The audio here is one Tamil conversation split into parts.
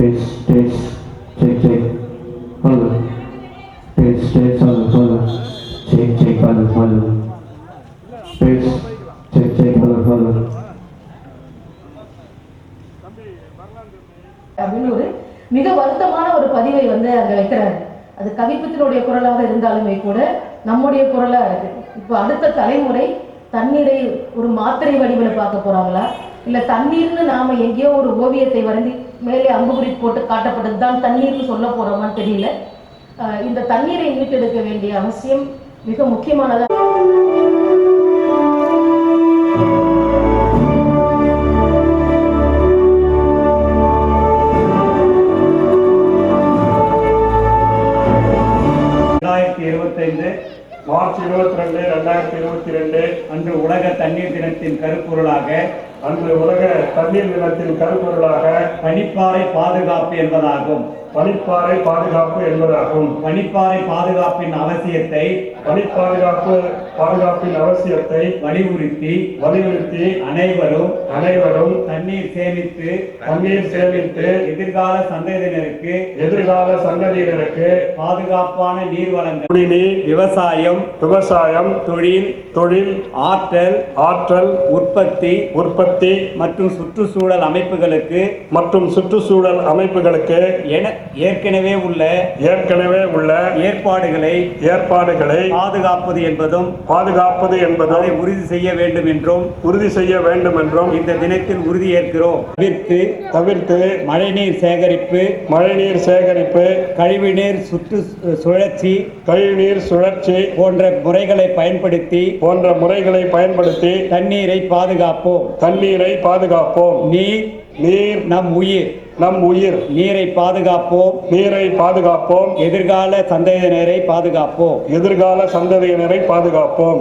Test test check check hello test test hello hello check check hello hello test check check hello hello அப்படின்னு ஒரு மிக வருத்தமான ஒரு பதிவை வந்து அங்கே வைக்கிறாரு. அது கவிப்பத்தினுடைய குரலாக இருந்தாலுமே கூட நம்முடைய குரலாக இருக்கு இப்போ அடுத்த தலைமுறை தண்ணீரை ஒரு மாத்திரை வடிவில் பார்க்க போறாங்களா? இல்ல தண்ணீர்னு நாம எங்கேயோ ஒரு ஓவியத்தை வரைந்து மேலே அம்புகுறி போட்டு காட்டப்பட்டது தான் தண்ணீர்னு சொல்ல போறோமான்னு தெரியல. இந்த தண்ணீரை மீட்டெடுக்க வேண்டிய அவசியம் மிக முக்கியமானதா இருபத்தைந்து மார்ச் இருபத்தி ரெண்டு ரெண்டாயிரத்தி இருபத்தி ரெண்டு அன்று உலக தண்ணீர் தினத்தின் கருப்பொருளாக அன்று உலக தண்ணீர் தினத்தின் கருப்பொருளாக பனிப்பாறை பாதுகாப்பு என்பதாகும். பனிப்பாறை பாதுகாப்பு என்பதாகும். பனிப்பாறை பாதுகாப்பின் அவசியத்தை பனிப்பாதுகாப்பு பாதுகாப்பின் அவசியத்தை வலியுறுத்தி வலியுறுத்தி அனைவரும் அனைவரும் தண்ணீர் சேமித்து தண்ணீர் சேமித்து எதிர்கால சந்ததியினருக்கு எதிர்கால சந்ததியினருக்கு பாதுகாப்பான நீர் வழங்கல் குடிநீர் விவசாயம் விவசாயம் தொழில் தொழில் ஆற்றல் ஆற்றல் உற்பத்தி உற்பத்தி மற்றும் சுற்றுச்சூழல் அமைப்புகளுக்கு மற்றும் சுற்றுச்சூழல் அமைப்புகளுக்கு என ஏற்கனவே உள்ள ஏற்கனவே உள்ள ஏற்பாடுகளை ஏற்பாடுகளை பாதுகாப்பது என்பதும் பாதுகாப்பது என்பதை உறுதி செய்ய வேண்டும் என்றும் உறுதி செய்ய வேண்டும் என்றும் இந்த தினத்தில் உறுதியேற்கிறோம். தவிர்த்து தவிர்த்து மழைநீர் சேகரிப்பு மழைநீர் சேகரிப்பு கழிவுநீர் சுற்று சுழற்சி கழிவுநீர் சுழற்சி போன்ற முறைகளை பயன்படுத்தி போன்ற முறைகளை பயன்படுத்தி தண்ணீரை பாதுகாப்போம். தண்ணீரை பாதுகாப்போம். நீர் நீர் நம் உயிர். நம் உயிர் நீரை பாதுகாப்போம். நீரை பாதுகாப்போம். எதிர்கால சந்ததியினரை பாதுகாப்போம். எதிர்கால சந்ததியினரை பாதுகாப்போம்.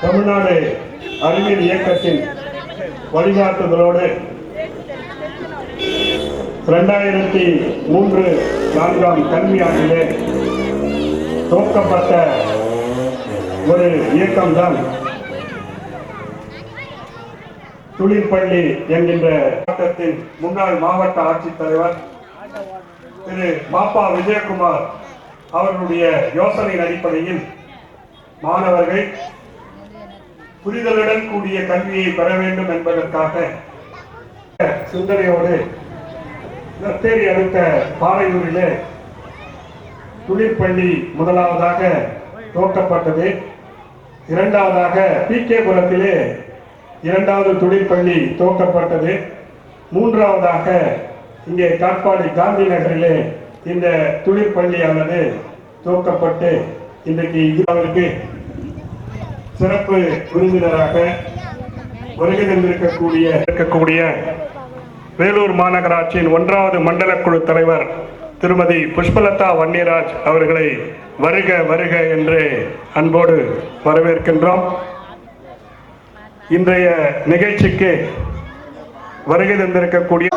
தமிழ்நாடு அறிவியல் இயக்கத்தின் வழிகாட்டுதலோடு இரண்டாயிரத்தி மூன்று நான்காம் கல்வியாண்டிலே துவக்கப்பட்ட ஒரு இயக்கம்தான் துளிர்பள்ளி என்கின்ற மாவட்டத்தின் முன்னாள் மாவட்ட ஆட்சித்தலைவர் திரு பாப்பா விஜயகுமார் அவர்களுடைய யோசனையின் அடிப்படையில் மாணவர்கள் புரிதலுடன் கூடிய கல்வியை பெற வேண்டும் என்பதற்காக சிந்தனையோடு நத்தேரி அடுத்த பாறையூரிலே தொழிற்பள்ளி முதலாவதாக தோற்றப்பட்டது இரண்டாவதாக பி கே புரத்திலே இரண்டாவது தொழிற்பள்ளி தோட்டப்பட்டது. மூன்றாவதாக இங்கே காட்பாடி காந்தி நகரிலே இந்த தொழிற்பள்ளியானது துவக்கப்பட்டு இன்றைக்கு இந்தியாவிற்கு சிறப்பு விருந்தினராக வருகை தந்திருக்கக்கூடிய இருக்கக்கூடிய வேலூர் மாநகராட்சியின் ஒன்றாவது மண்டல குழு தலைவர் திருமதி புஷ்பலதா வன்னியராஜ் அவர்களை வருக வருக என்று அன்போடு வரவேற்கின்றோம். இன்றைய நிகழ்ச்சிக்கு வருகை தந்திருக்கக்கூடிய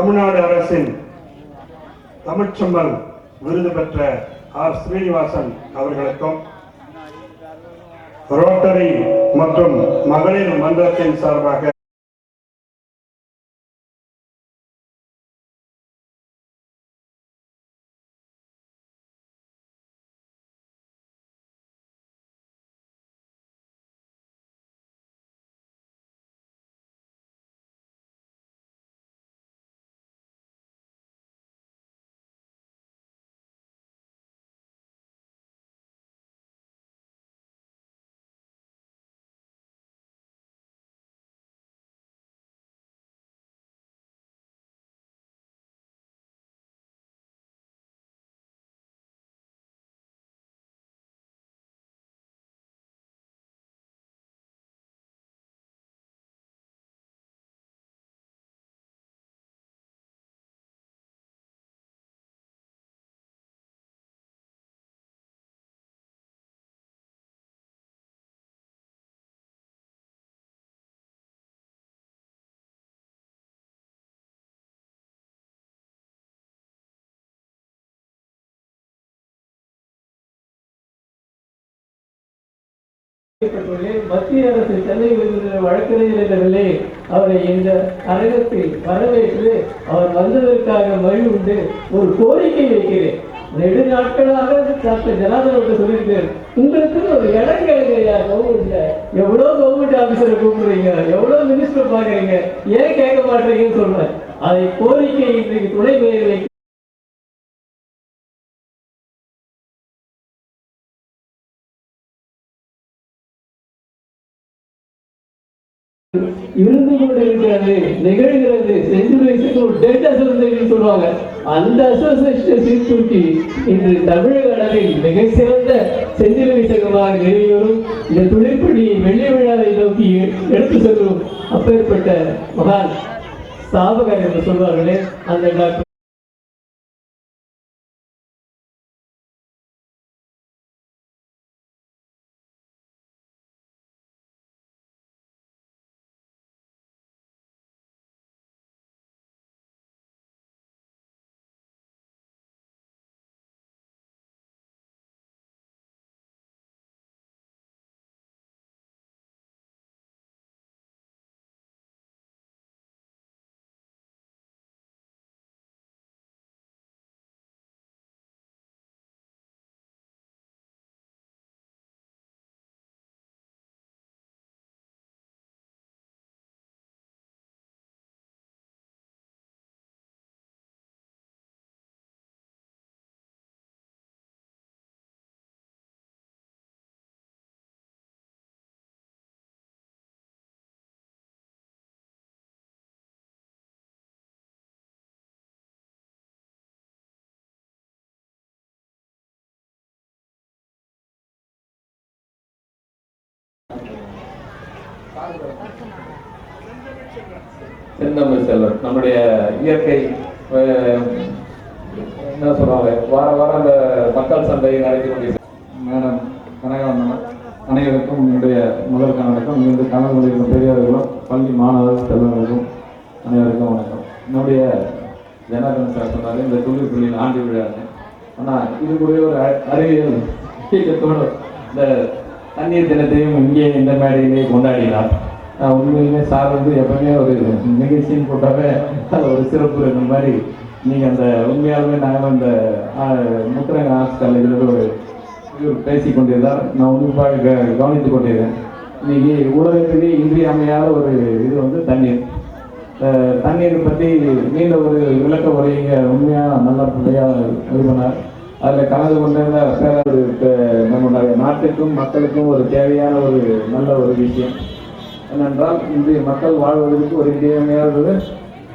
தமிழ்நாடு அரசின் தமிழ்ச்சம்பல் விருது பெற்ற ஆர். ஸ்ரீனிவாசன் அவர்களுக்கும் ரோட்டரி மற்றும் மகளிர் மன்றத்தின் சார்பாக மத்திய அரசு சென்னை வழக்கறிஞர்களே அவரை இந்த அரங்கத்தில் வரவேற்று அவர் வந்ததற்காக மகிழ்ந்து ஒரு கோரிக்கை வைக்கிறேன். நெடு நாட்களாக டாக்டர் ஜனார்தனுக்கு சொல்லியிருக்கேன் உங்களுக்கு ஒரு இடம் கிடைக்கலையா கவர்மெண்ட்ல? எவ்வளோ கவர்மெண்ட் ஆபீசரை கூப்பிடுறீங்க? எவ்வளோ மினிஸ்டர் பாக்குறீங்க ஏன் கேட்க மாட்டீங்கன்னு சொல்றேன் அதை கோரிக்கை இன்றைக்கு துணை மேயர் இருந்து கொண்டு இருக்கிறது நிகழ்கிறது செஞ்சுரிக்கு ஒரு டெட் அசோசியேஷன் சொல்லுவாங்க. அந்த அசோசியேஷன் சீர்தூக்கி இன்று தமிழக அளவில் மிக சிறந்த செஞ்சிலுவை விசகமாக நிறுவிவரும் இந்த துளிப்படி வெள்ளி விழாவை நோக்கி எடுத்து செல்லும் அப்பேற்பட்ட மகான் ஸ்தாபகர் என்று சொல்வார்களே அந்த டாக்டர் செந்தமிழ் செல்வன் நம்முடைய இயற்கை என்ன சொல்றாங்க வார வாரம் அந்த மக்கள் சந்தை நடைபெறக்கூடிய மேடம் கனகவண்ணன் அனைவருக்கும் என்னுடைய முதல் கணவனுக்கும் இங்கிருந்து கலந்து பெரியவர்களும் பள்ளி மாணவர் செல்வர்களுக்கும் அனைவருக்கும் வணக்கம். என்னுடைய ஜனார்தன் சார் சொன்னார் இந்த தொழில் புள்ளியில் ஆண்டு விழான்னு. ஆனால் இது கூட ஒரு அ- அறிவியல் இயக்கத்தோடு இந்த தண்ணீர் தினத்தையும் இங்கே இந்த மேடையிலே கொண்டாடினார். உண்மையிலுமே சார் வந்து எப்பவுமே ஒரு நிகழ்ச்சின்னு போட்டாவே அது ஒரு சிறப்பு இந்த மாதிரி நீங்கள் அந்த உண்மையாலுமே நாங்கள் அந்த முத்திரங்க ஆர்ட்ஸ் காலேஜில் ஒரு பேசி கொண்டிருந்தார். நான் உண்மைப்பாக க- கொண்டிருந்தேன் இன்னைக்கு உலகத்திலே இன்றியமையாத ஒரு இது வந்து தண்ணீர். தண்ணீரை பற்றி நீண்ட ஒரு விளக்க உரையை உண்மையாக நல்ல பிள்ளையாக இது பண்ணார் அதில் கலந்து கொண்டிருந்த பேரருக்கு நம்முடைய நாட்டுக்கும் மக்களுக்கும் ஒரு தேவையான ஒரு நல்ல ஒரு விஷயம். ஏனென்றால் இன்றைய மக்கள் வாழ்வதற்கு ஒரு இன்றியமையாதது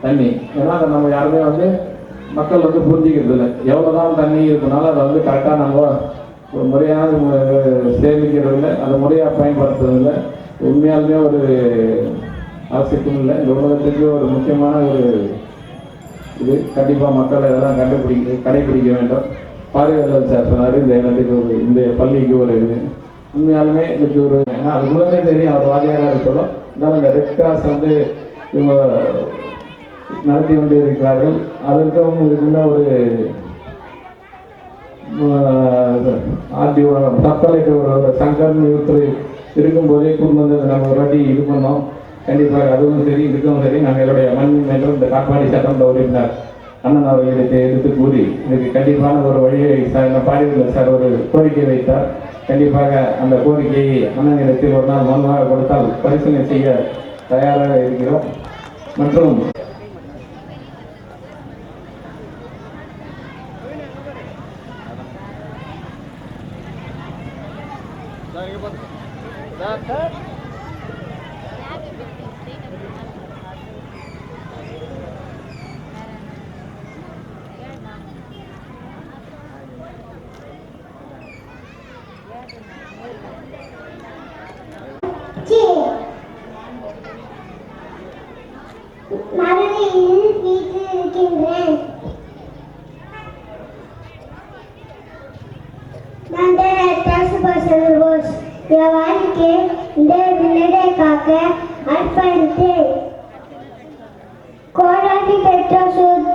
தண்ணி. ஏன்னா அதை நம்ம யாருமே வந்து மக்கள் வந்து புரிஞ்சிக்கிறது இல்லை. எவ்வளோதான் தண்ணி இருக்கனாலும் அதை வந்து கரெக்டாக நம்ம ஒரு முறையான மு- சேமிக்கிறது இல்லை. அதை முறையாக பயன்படுத்துறது இல்லை. உண்மையாலுமே ஒரு அவசியத்தும் இல்லை. இந்த உலகத்துக்கு ஒரு முக்கியமான ஒரு இது. கண்டிப்பாக மக்கள் இதெல்லாம் கண்டுபிடிக்க கடைபிடிக்க வேண்டும். பாரிவேலர் சார் சொன்னார் இந்த இடத்துக்கு ஒரு இந்த பள்ளிக்கு ஒரு இது. உண்மையாலுமே இதுக்கு ஒரு ஏன்னா அது மூலமே தெரியும் அவர் வாதியாராக இருக்கணும் இருந்தாலும் இந்த ரெட் கிராஸ் வந்து இவங்க நடத்தி கொண்டு இருக்கிறார்கள் அதற்கும் இதுக்குள்ள ஒரு ஆர்டிஓ தத்தலைக்கு ஒரு சங்கர் ஒருத்தர் இருக்கும்போதே கொண்டு வந்து நம்ம ஒரு வாட்டி இது பண்ணோம். கண்டிப்பாக அதுவும் சரி இதுக்கும் சரி நாங்கள் எங்களுடைய மண் மேலும் இந்த காட்பாடி சட்டமன்ற உறுப்பினர் அண்ணன் அவர்களிடத்தை எடுத்து கூறி இதுக்கு கண்டிப்பான ஒரு வழியை சார் இந்த பாடியில் சார் ஒரு கோரிக்கை வைத்தார். கண்டிப்பாக அந்த கோரிக்கையை அண்ணனிடத்தில் ஒரு நாள் மனுவாக கொடுத்தால் பரிசீலனை செய்ய தயாராக இருக்கிறோம். மற்றும்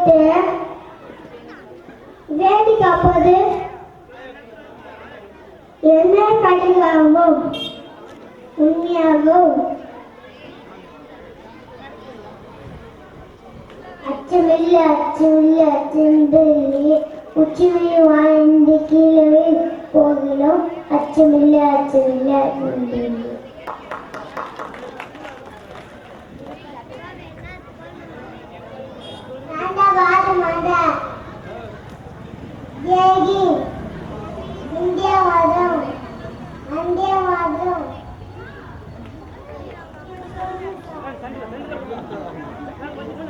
சொத்து வேடி காப்பது? என்ன கடிகாவும் உண்மையாகவும் அச்சமில்ல அச்சமில்ல அச்சமில்லை. உச்சிமை வாழ்ந்து கீழே போகிலும் அச்சமில்ல அச்சமில்ல அச்சமில்லை. ஜெயகி இந்தியாவாதம் அந்தியவாதம்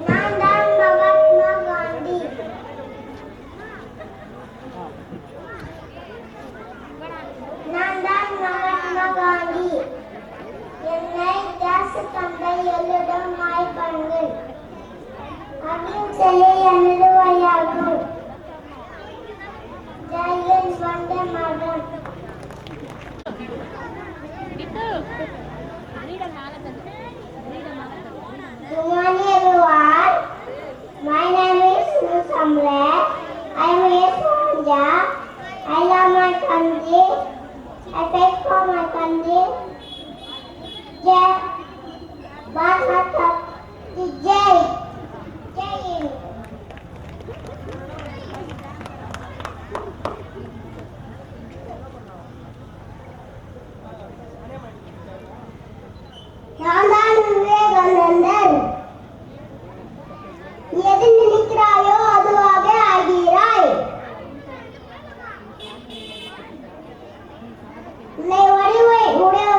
நான் தான் மகாத்மா காந்தி. நான் தான் மகாத்மா காந்தி. என்னை கேஸ் தந்தை எல்லிடம் மாய்ப்பார்கள் அகிம்சையை எனது Jai segura